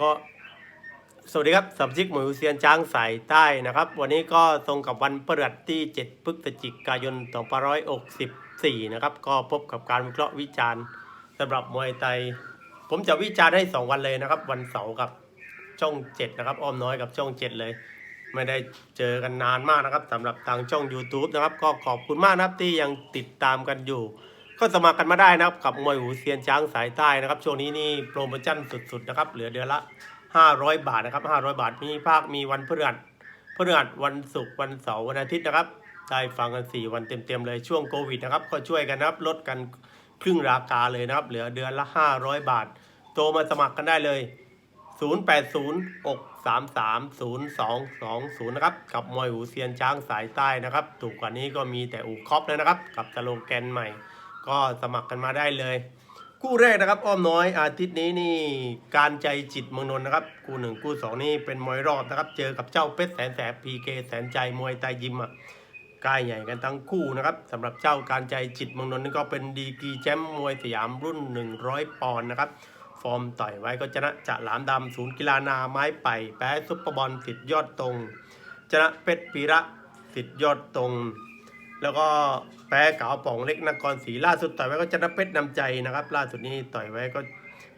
ก็สวัสดีครับสัมชิกหมวยเซียนจ้างสายใต้นะครับ วันนี้ก็ตรงกับวันพฤหัสที่ 7 พฤศจิกายน 2564 นะครับ ก็พบกับการวิเคราะห์วิจารณ์สำหรับมวยไทย ผมจะวิจารณ์ให้ 2 วันเลยนะครับ วันเสาร์กับช่อง 7 นะครับ อ้อมน้อยกับช่อง 7 เลย ไม่ได้เจอกันนานมากนะครับสำหรับทางช่อง YouTube นะครับ ก็ขอบคุณมากนะครับที่ยังติดตามกันอยู่ ก็สมัครกันมาได้นะครับกับมวยหูเซียนช้างสายใต้นะครับ ช่วงนี้นี่โปรโมชั่นสุดๆนะครับเหลือเดือนละ 500 บาทนะครับ 500 บาทมีภาคมีวันพฤหัสพฤหัสวันศุกร์วันเสาร์วันอาทิตย์นะครับ ได้ฟังกัน 4 วันเต็มๆเลยช่วงโควิดนะครับก็ช่วยกันนะครับลดกันครึ่งราคาเลยนะครับ เหลือเดือนละ 500 บาทโทรมาสมัครกันได้เลย 0806330220 นะครับ กับมวยหูเซียนช้างสายใต้นะครับ ถูกกว่านี้ก็มีแต่อูคอปแล้วนะครับ กับสโลแกนใหม่ ก็สมัครกันมาได้เลยคู่แรกนะครับอ้อมน้อยอาทิตย์นี้นี่การใจจิตเมืองนนท์นะครับคู่หนึ่งคู่สองนี่เป็นมวยรอบนะครับ เจอกับเจ้าเพชรแสนแสบพีเคแสนใจมวยไตยิมอะกล้ายใหญ่กันทั้งคู่นะครับสำหรับเจ้าการใจจิตเมืองนนท์นี่ก็เป็นดีกีแชมป์มวยสยามรุ่น 100 ปอนด์นะครับ ฟอร์มต่อยไว้ก็ชนะจะหลามดำศูนย์กีฬานาไม้ไผ่แพ้ซุปเปอร์บอลสิทธิ์ยอดตรงชนะเพชรปีระสิทธิ์ยอดตรง แล้วก็แพ้เก๋าป่องเล็กนครศรีล่าสุดต่อยไว้ก็ชนะเพชรนำใจนะครับ ล่าสุดนี้ต่อยไว้ก็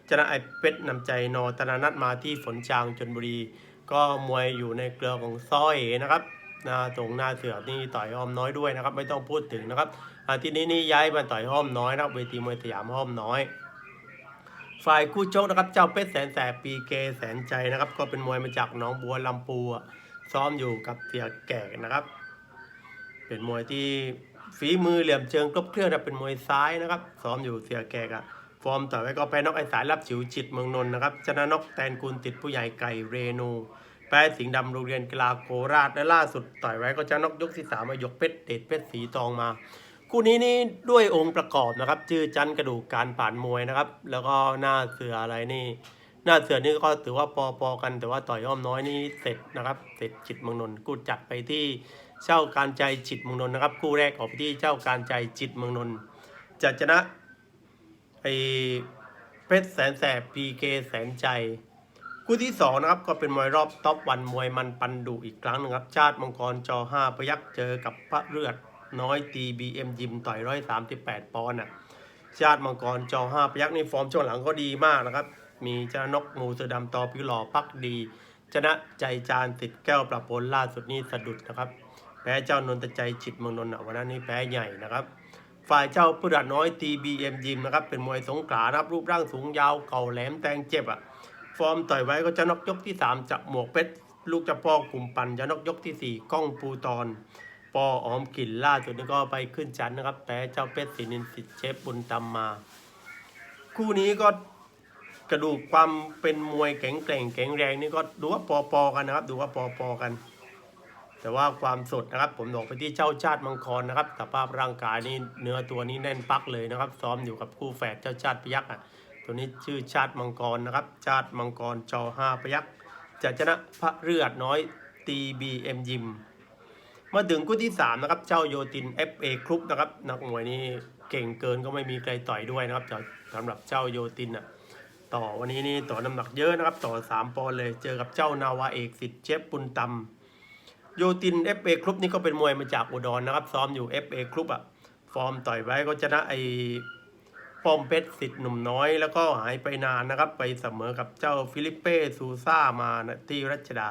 ชนะไอ้เพชรนำใจนอตนานัทมาที่ฝนจางชนบุรี ก็มวยอยู่ในเครือของซ้อยนะครับนาตรงหน้าเสือนี่ต่อยอ้อมน้อยด้วยนะครับ ไม่ต้องพูดถึงนะครับอาทิตย์นี้นี่ย้ายมาต่อยอ้อมน้อยนะครับเวทีมวยสยามอ้อมน้อย ฝ่ายคู่ชกนะครับเจ้าเพชรแสนแสบปีเกแสนใจนะครับ ก็เป็นมวยมาจากหนองบัวลำพูซ้อมอยู่กับเสียแก่นะครับ เป็นมวยที่ฝีมือเหลี่ยมเชิงครบเครื่องนะเป็นมวยซ้ายนะครับซ้อมอยู่เสียแกกับฟอร์มต่อไปก็ไปนกไอสายรับฉิวจิตเมืองนนท์นะครับชนะนกแตนกุลติดผู้ใหญ่ไก่เรนูแพ้สิงห์ดำโรงเรียนกีฬาโคราชและล่าสุดต่อยไว้ก็ชนะนกยกที่สามมายกเพชรเดชเพชรสีทองมา คู่นี้นี่ด้วยองค์ประกอบนะครับชื่อจันกระดูกการผ่านมวยนะครับ แล้วก็หน้าเสืออะไรนี่ หน้าเสือนี่ก็ถือว่าปอปอกัน แต่ว่าต่อยอ้อมน้อยนี่เสร็จนะครับ เสร็จจิตเมืองนนท์กูจัดไปที่ เจ้าการใจจิตเมืองนนท์นะครับ คู่แรกออกไปที่เจ้าการใจจิตเมืองนนท์จะชนะไอเพชรแสนแสบพีเคแสนใจ คู่ที่สองนะครับก็เป็นมวยรอบท็อปวันมวยมันปันดุอีกครั้งหนึงครับชาติมังกรจอห้าพยักเจอกับพระเลือดน้อยตีบีเอ็มยิมต่อยร้อยสามสิบแปดปอนด์อะชาติมังกรจอห้าพยักนี่ฟอร์มช่วงหลังก็ดีมากนะครับ มีชนะนกมูเสือดำตอพิหล่อพักดีชนะใจจานติดแก้วปรับผลล่าสุดนี่สะดุดนะครับ แพ้เจ้านนทใจจิตเมืองนนท์วันนั้นนี่แพ้ใหญ่นะครับ ฝ่ายเจ้าพุทธน้อยตีบีเอ็มยิมนะครับเป็นมวยสงขลานะครับรูปร่างสูงยาวเก่าแหลมแทงเจ็บอะฟอร์มต่อยไว้ก็จะนกยกที่ 3จากหมวกเพชรลูกจะปอกลุ่มปันจะนกยกที่ 4 ก้องปูตอนปอออมกลิ่นล่าสุดนี่ก็ไปขึ้นชั้นนะครับแพ้เจ้าเพชรศรีนินสิทธิ์เชฟบุญตำมา คู่นี้ก็กระดูกความเป็นมวยแข็งแกร่งแข็งแรงนี่ก็ดูว่าปอๆกันนะครับ ดูว่าปอๆกัน แต่ว่าความสดนะครับ ผมบอกไปที่เจ้าชาติมังกรนะครับสภาพร่างกายนี่เนื้อตัวนี้แน่นปักเลยนะครับ ซ้อมอยู่กับคู่แฝดเจ้าชาติพยักษ์อะตัวนี้ชื่อชาติมังกรนะครับ ชาติมังกรจอห้าพยักษ์จะชนะพระเลือดน้อยตีบีเอ็มยิมมาถึงคู่ที่3นะครับเจ้าโยติน FA ครุปนะครับนักมวยนี่เก่งเกินก็ไม่มีใครต่อยด้วยนะครับสำหรับเจ้าโยตินอะต่อวันนี้นี่ต่อน้ำหนักเยอะนะครับ ต่อ 3ปอนด์เลย เจอกับเจ้านาวาเอกสิทธิ์เชฟปุณตำ โยติน FA ครุปนี่ก็เป็นมวยมาจากอุดรนะครับ ซ้อมอยู่ FA ครุปอะ ฟอร์มต่อยไว้ก็ชนะไอป้อมเพชรสิทธิ์หนุ่มน้อย แล้วก็หายไปนานนะครับ ไปเสมอกับเจ้าฟิลิปเป้ซูซ่ามานะที่รัชดา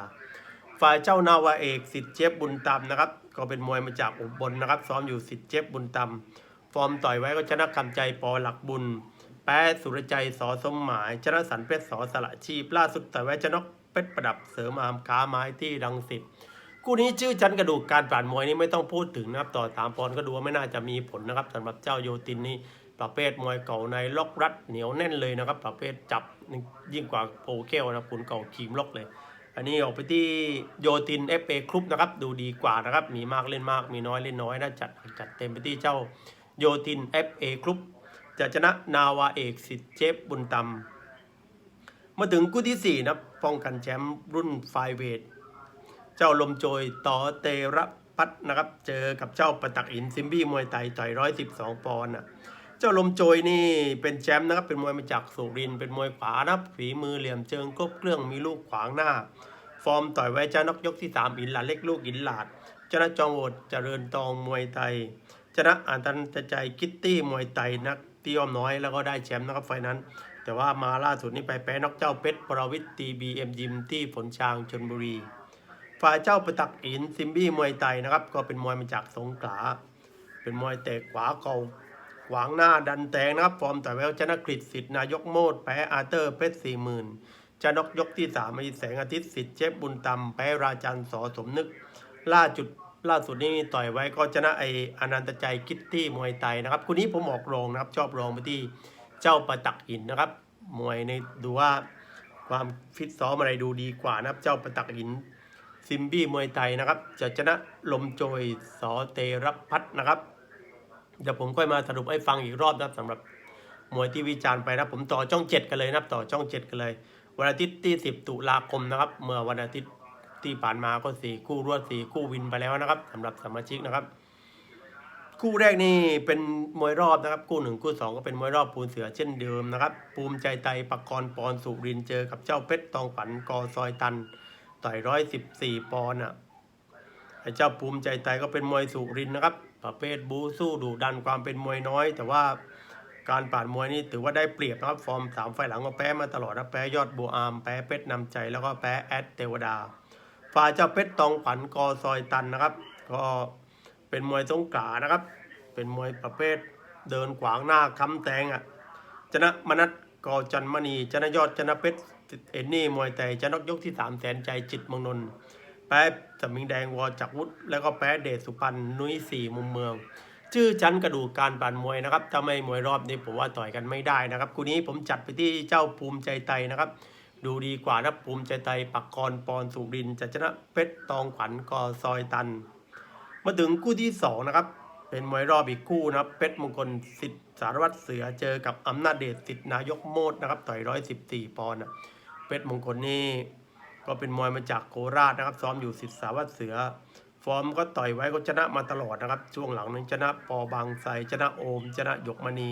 ฝ่ายเจ้านาวาเอกสิทธิ์เจฟบุญตำนะครับ ก็เป็นมวยมาจากอุบลนะครับ ซ้อมอยู่สิทธิ์เจฟบุญตำฟอร์มต่อยไว้ก็ชนะคำใจปอหลักบุญแพ้สุรใจสอสมหมาย ชนะสันเพชรสอสละชีพล่าสุดต่อยไว้ชนะเพชรประดับเสริมอามค้าไม้ที่รังสิต คู่นี้ชื่อจันกระดูกการปราดมวยนี่ไม่ต้องพูดถึงนะครับ ต่อสามปอนก็ดูว่าไม่น่าจะมีผลนะครับสำหรับเจ้าโยตินนี่ประเภทมวยเก่าในล็อกรัดเหนียวแน่นเลยนะครับ ประเภทจับยิ่งกว่าโปเกลนะขุนเก่าขีมล็อกเลย อันนี้ออกไปที่โยตินเอฟเอครุปนะครับ ดูดีกว่านะครับ มีมากเล่นมาก มีน้อยเล่นน้อยนะจัดจัดเต็มไปที่เจ้าโยตินเอฟเอครุปจะชนะนาวาเอกสิทธิ์เจฟบุญตำมาถึงคู่ที่สี่นะป้องกันแชมป์รุ่นไฟเวท เจ้าลมโจยต่อเตระพัฒนะครับ เจอกับเจ้าประตักอินซิมบี้มวยไทยต่อยร้อยสิบสองปอนด์อะเจ้าลมโจยนี่เป็นแชมป์นะครับเป็นมวยมาจากสุรินเป็นมวยขวานะครับฝีมือเหลี่ยมเชิงครบเครื่องมีลูกขวางหน้า ฟอร์มต่อยไว้จะนกยกที่สามอินหลาเล็กลูกอินหลาดชนะจองโอดเจริญตองมวยไทยชนะอันตันใจกิตตี้มวยไทยนักที่อ้อมน้อยแล้วก็ได้แชมป์นะครับไฟนั้น แต่ว่ามาล่าสุดนี้ไปแพ้นอกเจ้าเพชรปรวิทย์ตีบีเอ็มยิมที่ผลช้างชนบุรี ฝ่ายเจ้าประตักอินซิมบี้มวยไทยนะครับ ก็เป็นมวยมาจากสงขลา เป็นมวยเตะขวาเก่าขวางหน้าดันแทงนะครับ ฟอร์มแต่แววชนะกฤษสิทธิ์นายกโมดแพ้อาร์เตอร์เพชรสี่หมื่นจะนกยกที่สามมีแสงอาทิตย์สิทธิ์เชฟบุญตำแพ้ราจันสอสมนึก ล่าจุดล่าสุดนี้ต่อยไว้ก็ชนะไออนันตใจคิตตี้มวยไทยนะครับคนนี้ผมออกรองนะครับ ชอบรองไปที่เจ้าประตักหินนะครับ มวยในดูว่าความฟิตซ้อมอะไรดูดีกว่านะครับ เจ้าประตักหิน ซิมบี้มวยไทยนะครับ จะชนะลมโจยสอเตรพัฒนะครับ เดี๋ยวผมค่อยมาสรุปให้ฟังอีกรอบนะครับสำหรับมวยที่วิจารณ์ไปนะผมต่อช่องเจ็ดกันเลยนะครับต่อช่องเจ็ดกันเลย วันอาทิตย์ที่10ตุลาคมนะครับ เมื่อวันอาทิตย์ที่ผ่านมาก็สี่คู่รวดสี่คู่วินไปแล้วนะครับสำหรับสมาชิกนะครับ คู่แรกนี่เป็นมวยรอบนะครับ คู่หนึ่งคู่สองก็เป็นมวยรอบปูนเสือเช่นเดิมนะครับ ภูมิใจไทยปักกรปอนสุรินเจอกับเจ้าเพชรตองขวัญกอซอยตัน ต่อยร้อยสิบสี่ปอนด์อะไอ้เจ้าภูมิใจไทยก็เป็นมวยสุรินนะครับ ประเภทบูสู้ดุดันความเป็นมวยน้อย แต่ว่าการป่านมวยนี่ถือว่าได้เปรียบนะครับ ฟอร์มสามไฟหลังก็แพ้มาตลอดนะแพ้ยอดบัวอามแพ้เพชรนำใจแล้วก็แพ้แอดเทวดาฝ่ายเจ้าเพชรตองขวัญกอซอยตันนะครับ ก็เป็นมวยสงขลานะครับ เป็นมวยประเภทเดินขวางหน้าค้ำแทงอะชนะมนัทกอจันมณีชนะยอดชนะเพชร เอ็นนี่มวยแต่ชนะยกที่สามแสนใจจิตมืองนนแพ้สมิงแดงวอจักวุฒิแล้วก็แพ้เดชสุพรรณนุ้ยสี่มุมเมือง ชื่อชั้นกระดูกการปั่นมวยนะครับถ้าไม่มวยรอบนี้ผมว่าต่อยกันไม่ได้นะครับคู่นี้ผมจัดไปที่เจ้าภูมิใจไทยนะครับ ดูดีกว่านะภูมิใจไทยปักกรปอนสุรินจะชนะเพชรตองขวัญกอซอยตัน มาถึงคู่ที่สองนะครับเป็นมวยรอบอีกคู่นะครับเพชรมงคลสิทธิ์สารวัตรเสือเจอกับอำนาจเดชสิทธิ์นายกโมดนะครับต่อยร้อยสิบสี่ปอนด์ เพชรมงคลนี่ก็เป็นมวยมาจากโคราชนะครับซ้อมอยู่สิทธิ์สาวัตเสือ ฟอร์มก็ต่อยไว้ก็ชนะมาตลอดนะครับ ช่วงหลังนึงชนะปอบางไทรชนะโอม ชนะยกมณี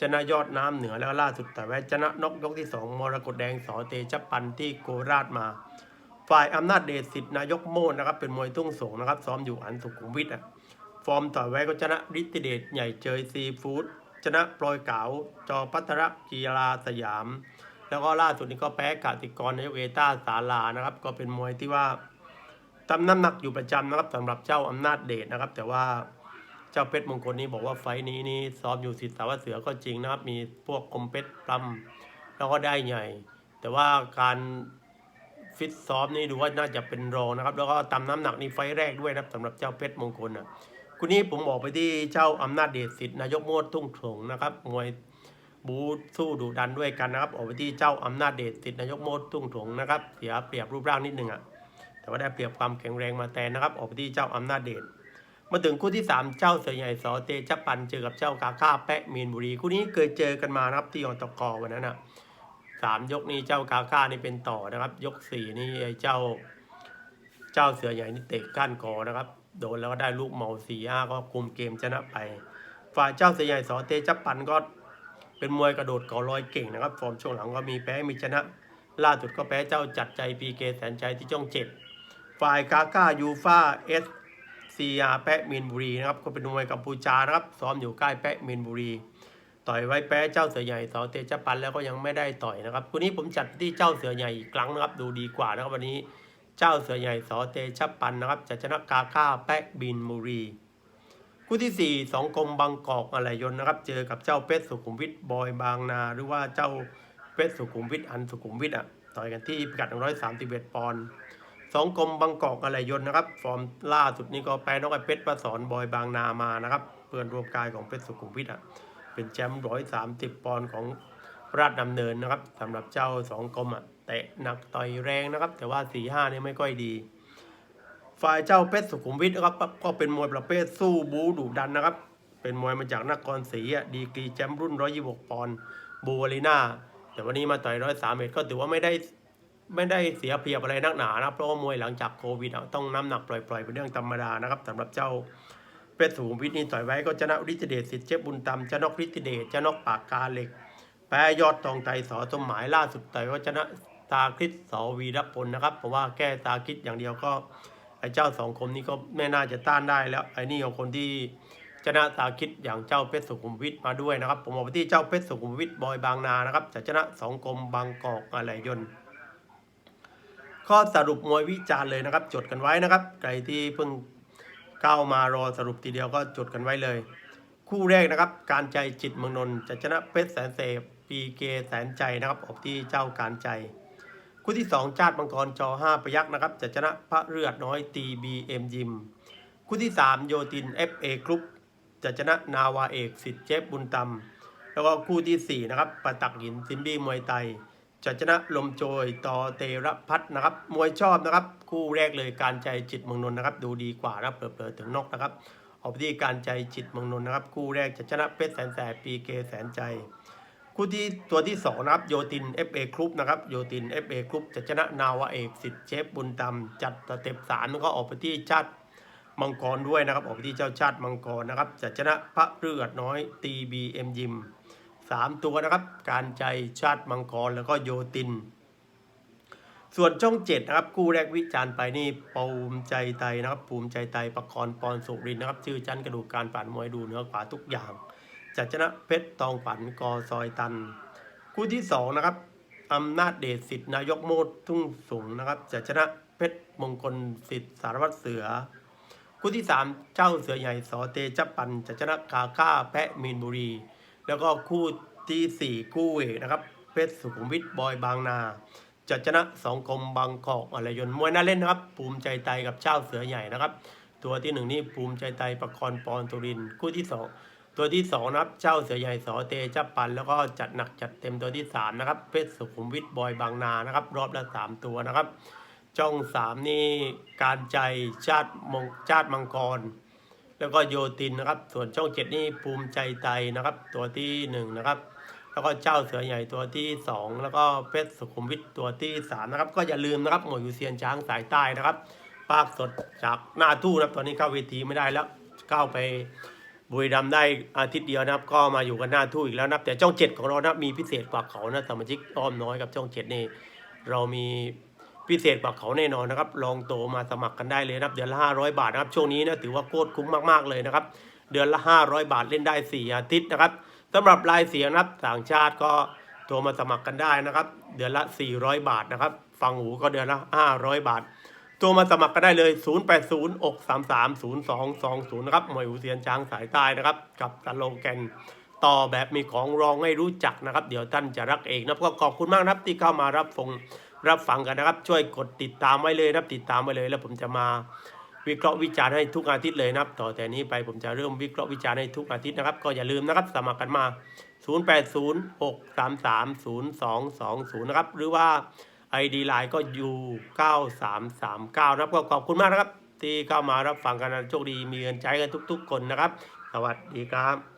ชนะยอดน้ำเหนือแล้วล่าสุดแต่อยไว้ชนะนกยกที่สองมรกตแดงสอเตชปันที่โคราชมา ฝ่ายอำนาจเดชสิทธิ์นายกโมดนะครับเป็นมวยทุ่งสงนะครับซ้อมอยู่อันสุขุมวิทอะฟอร์มต่อยไว้ก็ชนะฤทธิเดชใหญ่เจยซีฟู้ดชนะปลอยเก๋าจอพัทรกีฬาสยาม แล้วก็ล่าสุดนี้ก็แพ้กาติกรนายกเอต้าสาลานะครับ ก็เป็นมวยที่ว่าทำน้ำหนักอยู่ประจำนะครับสำหรับเจ้าอำนาจเดชนะครับ แต่ว่าเจ้าเพชรมงคลนี้บอกว่าไฟนี้นี่ซ้อมอยู่สิทธิ์สาวเสือก็จริงนะครับ มีพวกคมเพชรปล้ำแล้วก็ได้ใหญ่ แต่ว่าการฟิตซ้อมนี่ดูว่าน่าจะเป็นรองนะครับ แล้วก็ตำน้ำหนักนี่ไฟแรกด้วยนะครับสำหรับเจ้าเพชรมงคลอะคุณนี้ผมบอกไปที่เจ้าอำนาจเดชสิทธิ์นายกโมดทุ่งถงนะครับมวย บูสู้ดุดันด้วยกันนะครับออกไปที่เจ้าอำนาจเดชสิทธิ์นายกโมดทุ่งถงนะครับเสียเปรียบรูปร่างนิดนึงอะแต่ว่าได้เปรียบความแข็งแรงมาแทนนะครับ ออกไปที่เจ้าอำนาจเดชมาถึงคู่ที่ 3 เจ้าเสือใหญ่สอเตชะปันเจอกับเจ้ากาค่าแปะมีนบุรีคู่นี้เคยเจอกันมานะครับที่อตกอวันนั้นอะสามยกนี้เจ้ากาค่านี่เป็นต่อนะครับ ยกสี่นี่ไอ้เจ้า เจ้าเสือใหญ่นี่เตะก้านคอนะครับ โดนแล้วก็ได้ลูกเมาสี่ห้าก็คุมเกมชนะไป ฝ่ายเจ้าเสือใหญ่สอเตจับปันก็ เป็นมวยกระโดดเก่าลอยเก่งนะครับ ฟอร์มช่วงหลังก็มีแพ้มีชนะ ล่าสุดก็แพ้เจ้าจัดใจปีเกแสนใจที่ช่องเจ็ดฝ่ายกาก้ายูฟาเอสซีอาแปะมีนบุรีนะครับก็เป็นมวยกัมพูชานะครับซ้อมอยู่ใกล้แปะมีนบุรี ต่อยไว้แพ้เจ้าเสือใหญ่สอเตจับปันแล้วก็ยังไม่ได้ต่อยนะครับวันนี้ผมจัดที่เจ้าเสือใหญ่อีกครั้งนะครับ ดูดีกว่านะครับวันนี้ เจ้าเสือใหญ่สอเตชปันนะครับจะชนะกาค่าแปะบินบุรี คู่ที่4สองกรมบางกอกอะไรยนนะครับ เจอกับเจ้าเพชรสุขุมวิทบอยบางนา หรือว่าเจ้าเพชรสุขุมวิทอันสุขุมวิทอะต่อยกันที่พิกัด131ปอนด์สองกรมบางกอกอะไรยนนะครับ ฟอร์มล่าสุดนี้ก็แพ้นกไอเพชรประสอนบอยบางนามานะครับเพื่อนรวมกายของเพชรสุขุมวิทอะเป็นแชมป์130ปอนด์ของราชดำเนินนะครับสำหรับเจ้าสองกรมอะเตะหนักต่อยแรงนะครับ แต่ว่า4ีห้านี่ไม่ค่อยดี ฝ่ายเจ้าเพชรสุขุมวิทนะครับก็เป็นมวยประเภทสู้บูดุดันนะครับ เป็นมวยมาจากนครศรีดีกรีแชมป์รุ่น 126 ปอนด์บูวารีนาแต่วันนี้มาต่อย103เมตรก็ถือว่าไม่ได้ไม่ได้เสียเปรียบอะไรนักหนานะเพราะว่ามวยหลังจากโควิดต้องน้ำหนักปล่อยๆเป็นเรื่องธรรมดานะครับสำหรับเจ้าเพชรสุขุมวิทนี่ต่อยไว้ก็ชนะฤทธิเดชสิทธิ์เจ็บบุญตำจะนอกฤทธิเดชจะนอกปากกาเหล็กแพ้ยอดตองไตสอสมหมายล่าสุดต่อยก็ชนะตาคริสสอวีรพลนะครับเพราะว่าแก้ตาคริสอย่างเดียวก็ ไอ้เจ้าสองคมนี้ก็ไม่น่าจะต้านได้แล้ว ไอ้นี่เอาคนที่ชนะตาคริสอย่างเจ้าเพชรสุขุมวิทมาด้วยนะครับ ผมบอกไปที่เจ้าเพชรสุขุมวิทบอยบางนานะครับจะชนะสองคมบางกอกอะไรยนต์ข้อสรุปมวยวิจารณ์เลยนะครับ จดกันไว้นะครับใครที่เพิ่งก้าวมารอสรุปทีเดียวก็จดกันไว้เลย คู่แรกนะครับ การใจจิตเมืองนนท์จะชนะเพชรแสนเสพปีเกแสนใจนะครับออกที่เจ้าการใจ คู่ที่2จาดมังกรจอ5ประยักษ์นะครับ จะชนะพระเลือดน้อยตีบีเอ็มยิม คู่ที่ 3 โยติน FA กรุ๊ปจะชนะนาวาเอกสิทธิ์เจฟบุญตำแล้วก็คู่ทีสี่4 นะครับประตักหินซินบี้มวยไทยจะชนะลมโจยต่อเตระพัฒนะครับ มวยชอบนะครับ คู่แรกเลยการใจจิตเมืองนนท์นะครับ ดูดีกว่านะครับเปิดๆถึงนอกนะครับออกไปที่การใจจิตเมืองนนท์นะครับ คู่แรกจะชนะเพชรแสนแสบปีเกแสนใจ คู่ที่ตัวที่สองนะครับโยติน FA กรุ๊ปนะครับโยติน FA กรุ๊ปจะชนะนาวาเอกสิทธิ์เชฟบุญตำจัดสเต็ปสามก็ออกไปที่ชาติมังกรด้วยนะครับ ออกไปที่เจ้าชาติมังกรนะครับจะชนะพระเลือดน้อยตีบีเอ็มยิมสามตัวนะครับ การใจชาติมังกรแล้วก็โยติน ส่วนช่องเจ็ดนะครับคู่แรกวิจารณ์ไปนี่ภูมิใจไทยนะครับ ภูมิใจไทยประครปอนสุรินนะครับ ชื่อจันกระดูกการปั่นมวยดูเนื้อขวาทุกอย่าง จะชนะเพชรตองปั่นกอซอยตัน คู่ที่สองนะครับอำนาจเดชสิทธินายกโมดทุ่งสูงนะครับจะชนะเพชรมงคลสิทธิสารวัตรเสือ คู่ที่สามเจ้าเสือใหญ่สอเตจัปันจะชนะกาก้าแพะมีนบุรี แล้วก็คู่ที่สี่คู่เอกนะครับเพชรสุขุมวิทบอยบางนาจะชนะสองคมบางกอกอะไรยนต์มวยน่าเล่นนะครับ ภูมิใจไทยกับเจ้าเสือใหญ่นะครับ ตัวที่หนึ่งนี่ภูมิใจไทยประครปอนตุรินคู่ที่สอง ตัวที่สองนะครับเจ้าเสือใหญ่สอเตจับปัน แล้วก็จัดหนักจัดเต็มตัวที่สามนะครับเพชรสุขุมวิทบอยบางนานะครับ รอบละสามตัวนะครับ ช่องสามนี่การใจชาติมงชาติมังกร แล้วก็โยตินนะครับ ส่วนช่องเจ็ดนี่ภูมิใจไทยนะครับ ตัวที่หนึ่งนะครับแล้วก็เจ้าเสือใหญ่ตัวที่สองแล้วก็เพชรสุขุมวิทตัวที่สามนะครับ ก็อย่าลืมนะครับหมวยยูเซียนช้างสายใต้นะครับภาคสดจากหน้าตู้นะครับตอนนี้เข้าเวทีไม่ได้แล้วเข้าไป บุรีรัมย์ได้อาทิตย์เดียวนะครับ ก็มาอยู่กันหน้าตู้อีกแล้วนะครับ แต่ช่องเจ็ดของเรานะมีพิเศษกว่าเขานะสมาชิกอ้อมน้อยกับช่องเจ็ดนี่เรามีพิเศษกว่าเขาแน่นอนนะครับ ลองโตมาสมัครกันได้เลยนะครับ เดือนละ500บาทนะครับ ช่วงนี้นะถือว่าโคตรคุ้มมากๆเลยนะครับ เดือนละ500บาทเล่นได้4อาทิตย์นะครับสำหรับรายเสียงนะครับต่างชาติก็โทรมาสมัครกันได้นะครับ เดือนละ 400 บาทนะครับ ฟังหูก็เดือนละ 500 บาท โทรมาสมัครกันได้เลย 080 6 3 3 0 2 2 0 นะครับหมวยหูเสียนช้างสายใต้นะครับ กับสโลแกนต่อแบบมีของรองให้รู้จักนะครับ เดี๋ยวท่านจะรักเองนับก็ขอบคุณมากนะครับที่เข้ามารับฟังรับฟังกันนะครับ ช่วยกดติดตามไว้เลยนะครับติดตามไว้เลย แล้วผมจะมาวิเคราะห์วิจารณ์ให้ทุกอาทิตย์เลยนะครับ ต่อแต่นี้ไปผมจะเริ่มวิเคราะห์วิจารณ์ให้ทุกอาทิตย์นะครับ ก็อย่าลืมนะครับ สมัครกันมา 0806330220 นะครับหรือว่า ID Line ก็ U9339 นะครับก็ขอบคุณมากนะครับ ที่เข้ามารับฟังกันนะโชคดีมีเงินใช้กันทุก ๆ คนนะครับ สวัสดีครับ